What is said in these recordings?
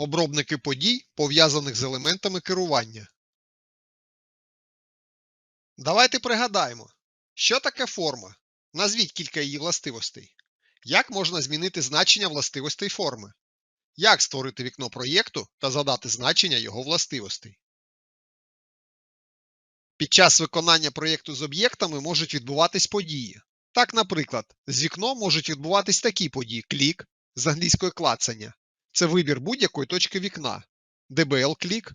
Обробники подій, пов'язаних з елементами керування. Давайте пригадаємо, що таке форма. Назвіть кілька її властивостей. Як можна змінити значення властивостей форми? Як створити вікно проєкту та задати значення його властивостей? Під час виконання проєкту з об'єктами можуть відбуватись події. Так, наприклад, з вікном можуть відбуватись такі події: клік з англійської клацання. Це вибір будь-якої точки вікна. DBL-клік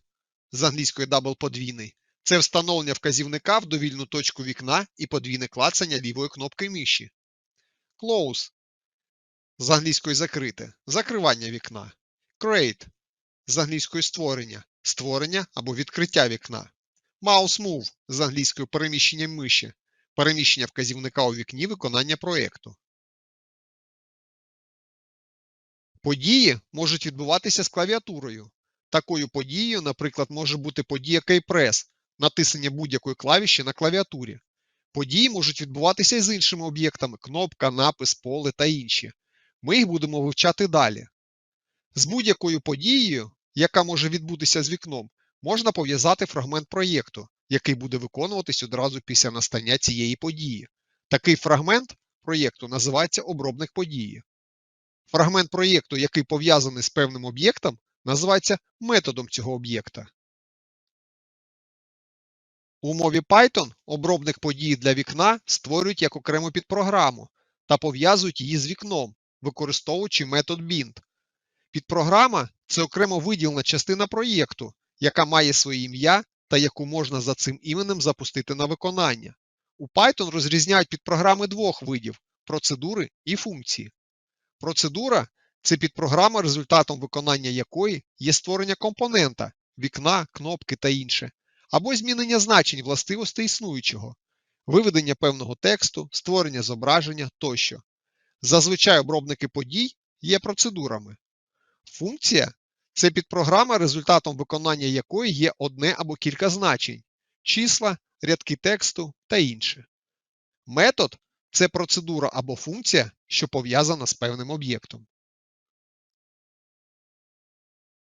з англійської дабл подвійний. Це встановлення вказівника в довільну точку вікна і подвійне клацання лівої кнопки миші. Close з англійської закрите закривання вікна. Create з англійської створення створення або відкриття вікна. Mouse Move з англійської переміщення миші переміщення вказівника у вікні виконання проєкту. Події можуть відбуватися з клавіатурою. Такою подією, наприклад, може бути подія Keypress – натиснення будь-якої клавіші на клавіатурі. Події можуть відбуватися і з іншими об'єктами кнопка, напис, поле та інші. Ми їх будемо вивчати далі. З будь-якою подією, яка може відбутися з вікном, можна пов'язати фрагмент проєкту, який буде виконуватись одразу після настання цієї події. Такий фрагмент проєкту називається обробник події. Фрагмент проєкту, який пов'язаний з певним об'єктом, називається методом цього об'єкта. У мові Python обробник події для вікна створюють як окрему підпрограму та пов'язують її з вікном, використовуючи метод bind. Підпрограма це окремо виділена частина проєкту, яка має своє ім'я та яку можна за цим іменем запустити на виконання. У Python розрізняють підпрограми двох видів процедури і функції. Процедура це підпрограма, результатом виконання якої є створення компонента, вікна, кнопки та інше, або змінення значень властивостей існуючого, виведення певного тексту, створення зображення тощо. Зазвичай обробники подій є процедурами. Функція це підпрограма, результатом виконання якої є одне або кілька значень, числа, рядки тексту та інше. Метод це процедура або функція, що пов'язана з певним об'єктом.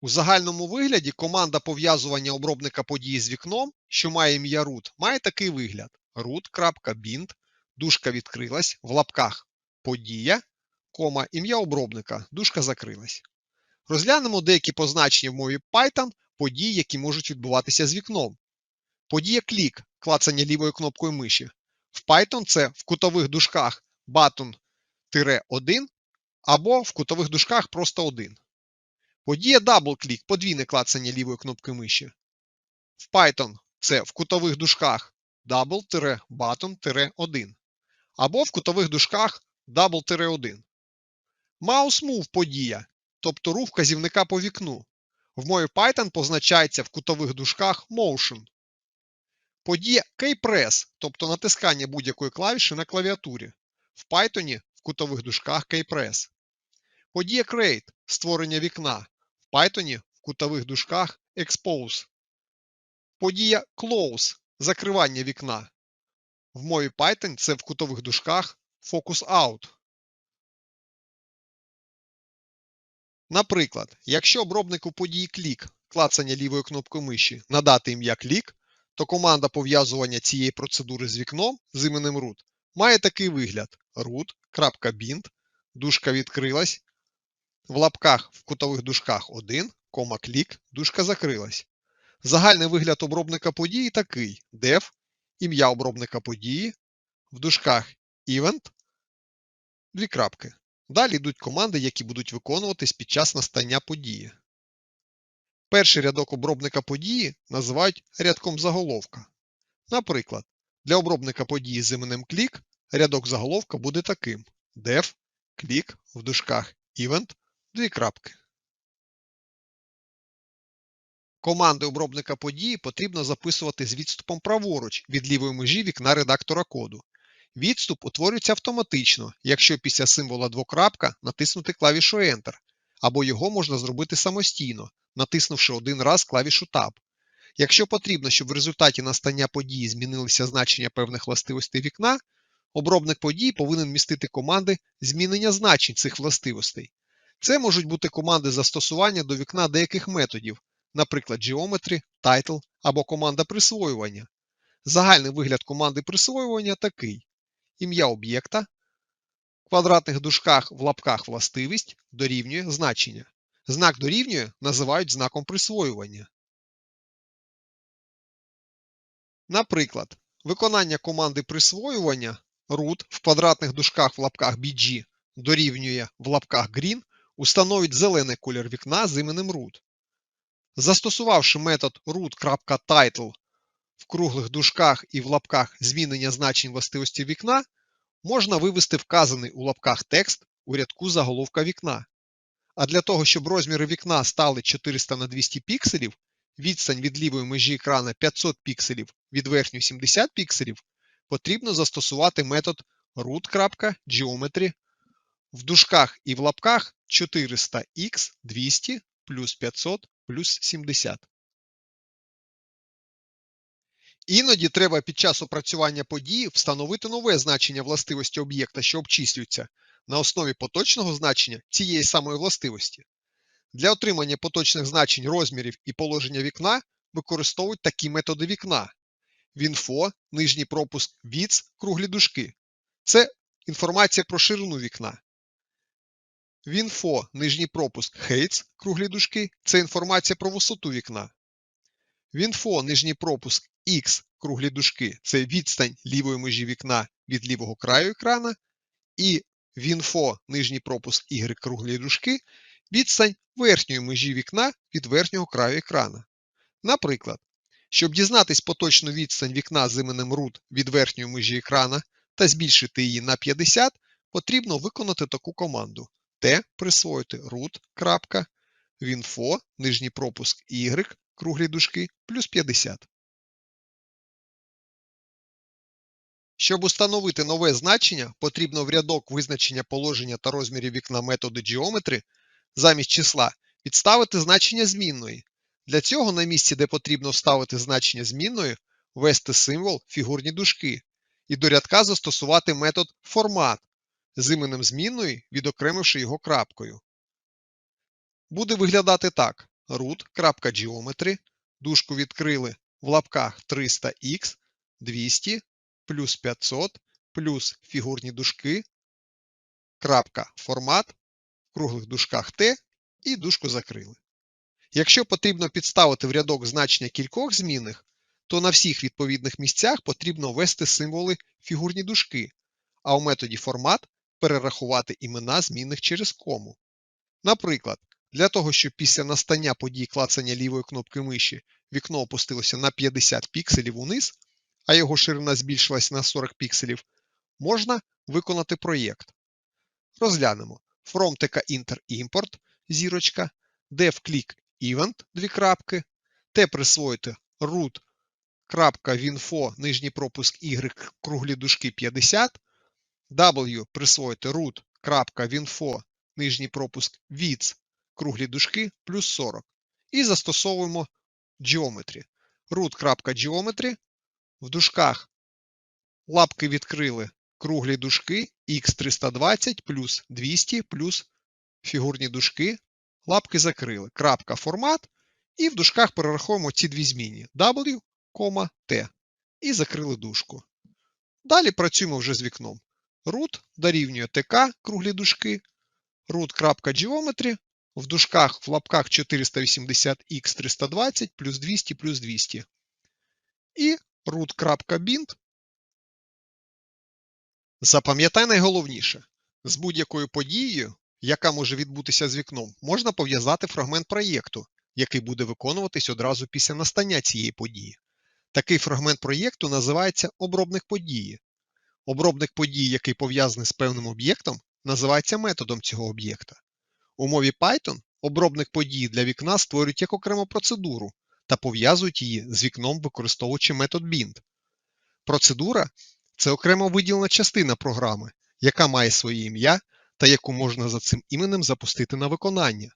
У загальному вигляді команда пов'язування обробника події з вікном, що має ім'я root, має такий вигляд: root.bind, дужка відкрилась, в лапках подія, кома, ім'я обробника, дужка закрилась. Розглянемо деякі позначення в мові Python подій, які можуть відбуватися з вікном. Подія клік, клацання лівою кнопкою миші. В Python це в кутових дужках button-1 або в кутових дужках просто 1. Подія double-click, подвійне клацання лівої кнопки миші. В Python це в кутових дужках double-button-1 або в кутових дужках double-1. Mouse move подія, тобто рух вказівника по вікну. В мові Python позначається в кутових дужках motion. Подія keypress, тобто натискання будь-якої клавіші на клавіатурі. В Python в кутових дужках keypress. Подія create створення вікна. В Python в кутових дужках expose. Подія close закривання вікна. В мові Python це в кутових дужках focus out. Наприклад, якщо обробнику події клік клацання лівою кнопкою миші надати ім'я клік, то команда пов'язування цієї процедури з вікном з іменем root має такий вигляд: root.bind, дужка відкрилась, в лапках в кутових дужках 1, кома клік, дужка закрилась. Загальний вигляд обробника події такий: def, ім'я обробника події, в дужках event, дві крапки. Далі йдуть команди, які будуть виконуватись під час настання події. Перший рядок обробника події називають рядком заголовка. Наприклад, для обробника події з іменем клік рядок заголовка буде таким: def, клік в дужках event, дві крапки. Команди обробника події потрібно записувати з відступом праворуч від лівої межі вікна редактора коду. Відступ утворюється автоматично, якщо після символа двокрапка натиснути клавішу Enter, або його можна зробити самостійно, натиснувши один раз клавішу Tab. Якщо потрібно, щоб в результаті настання події змінилися значення певних властивостей вікна, обробник подій повинен містити команди змінення значень цих властивостей. Це можуть бути команди застосування до вікна деяких методів, наприклад, Geometry, Title або команда присвоювання. Загальний вигляд команди присвоювання такий: ім'я об'єкта, квадратних дужках в лапках властивість дорівнює значення. Знак дорівнює називають знаком присвоювання. Наприклад, виконання команди присвоювання root в квадратних дужках в лапках bg дорівнює в лапках green установить зелений колір вікна з іменем root. Застосувавши метод root.title в круглих дужках і в лапках змінення значень властивості вікна, можна вивести вказаний у лапках текст у рядку заголовка вікна. А для того, щоб розміри вікна стали 400 на 200 пікселів, відстань від лівої межі екрана 500 пікселів від верхньої 70 пікселів, потрібно застосувати метод root.geometry в дужках і в лапках 400x 200 плюс 500 плюс 70. Іноді треба під час опрацювання події встановити нове значення властивості об'єкта, що обчислюється, на основі поточного значення цієї самої властивості. Для отримання поточних значень розмірів і положення вікна використовують такі методи вікна. Вінфо, нижній пропуск VITS, круглі дужки. Це інформація про ширину вікна. Вінфо, нижній пропуск heights, круглі дужки це інформація про висоту вікна. Вінфо, нижній пропуск X, круглі дужки це відстань лівої межі вікна від лівого краю екрана. І Вінфо, нижній пропуск Y, круглі дужки відстань верхньої межі вікна від верхнього краю екрана. Наприклад, щоб дізнатись поточну відстань вікна з іменем root від верхньої межі екрана та збільшити її на 50, потрібно виконати таку команду T присвоїти root. Вінфо, нижній пропуск Y, круглі дужки, плюс 50. Щоб установити нове значення, потрібно в рядок визначення положення та розмірів вікна методу Geometry замість числа підставити значення змінної. Для цього на місці, де потрібно вставити значення змінної, ввести символ фігурні дужки і до рядка застосувати метод формат з іменем змінної, відокремивши його крапкою. Буде виглядати так: root.geometry, дужку відкрили в лапках 300х 200 плюс 500 плюс фігурні дужки, крапка формат, в круглих дужках Т і дужку закрили. Якщо потрібно підставити в рядок значення кількох змінних, то на всіх відповідних місцях потрібно ввести символи фігурні дужки, а у методі формат перерахувати імена змінних через кому. Наприклад, для того, щоб після настання подій клацання лівої кнопки миші вікно опустилося на 50 пікселів униз, а його ширина збільшилась на 40 пікселів, можна виконати проєкт. Розглянемо. From Inter Import зірочка, def event дві крапки, t присвоїти root.winfo нижній пропуск y круглі дужки 50, w присвоїти root.winfo нижній пропуск width круглі дужки плюс 40 і застосовуємо geometry. root.geometry в дужках лапки відкрили круглі дужки x320 плюс 200 плюс фігурні дужки, лапки закрили. Крапка формат. І в дужках перераховуємо ці дві зміни W, T і закрили дужку. Далі працюємо вже з вікном. Root дорівнює TK круглі дужки, root.geometry в дужках в лапках 480x320 плюс 200 плюс 200. Root.bind. Запам'ятай найголовніше, з будь-якою подією, яка може відбутися з вікном, можна пов'язати фрагмент проєкту, який буде виконуватись одразу після настання цієї події. Такий фрагмент проєкту називається обробник події. Обробник події, який пов'язаний з певним об'єктом, називається методом цього об'єкта. У мові Python обробник події для вікна створюють як окрему процедуру та пов'язують її з вікном, використовуючи метод bind. Процедура це окремо виділена частина програми, яка має своє ім'я та яку можна за цим іменем запустити на виконання.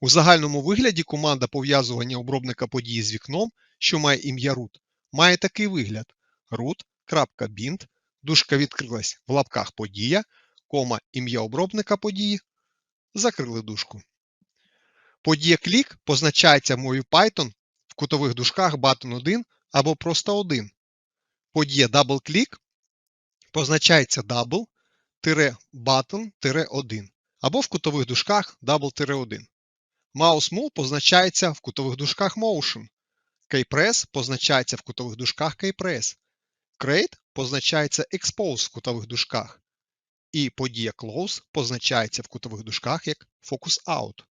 У загальному вигляді команда пов'язування обробника події з вікном, що має ім'я root, має такий вигляд: root.bind, дужка відкрилась в лапках подія, кома ім'я обробника події, закрили дужку. Подія клік позначається мовою Python в кутових дужках button 1 або просто 1. Подія double-click позначається double-button-1 або в кутових дужках double-1. Mouse move позначається в кутових дужках motion. Keypress позначається в кутових дужках keypress. Create позначається expose в кутових дужках. І подія close позначається в кутових дужках як focus out.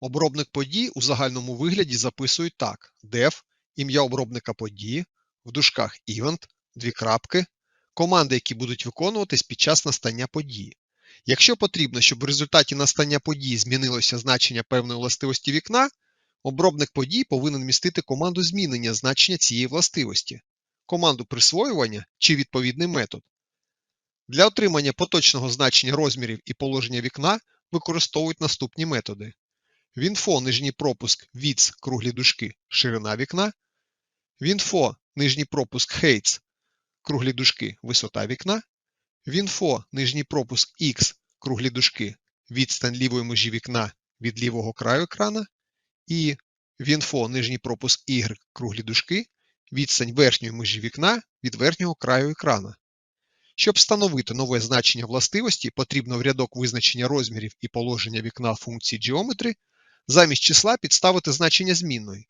Обробник подій у загальному вигляді записують так: def, ім'я обробника події, в дужках event, дві крапки, команди, які будуть виконуватись під час настання події. Якщо потрібно, щоб в результаті настання події змінилося значення певної властивості вікна, обробник подій повинен містити команду змінення значення цієї властивості, команду присвоювання чи відповідний метод. Для отримання поточного значення розмірів і положення вікна використовують наступні методи. Вінфо нижній пропуск width круглі дужки ширина вікна, Вінфо нижній пропуск heights круглі дужки висота вікна, Вінфо нижній пропуск X круглі дужки відстань лівої межі вікна від лівого краю екрана, і Вінфо нижній пропуск Y круглі дужки відстань верхньої межі вікна від верхнього краю екрана. Щоб встановити нове значення властивості, потрібно в рядок визначення розмірів і положення вікна функції Geometry замість числа підставити значення змінної.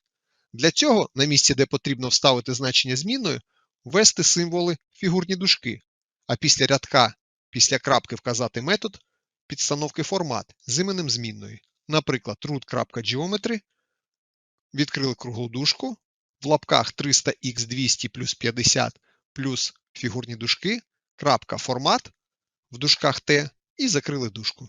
Для цього, на місці, де потрібно вставити значення змінної, ввести символи фігурні дужки, а після рядка, після крапки вказати метод підстановки формат з іменем змінної. Наприклад, root.geometry, відкрили круглу дужку, в лапках 300x200 плюс 50 плюс фігурні дужки, крапка формат в дужках T і закрили дужку.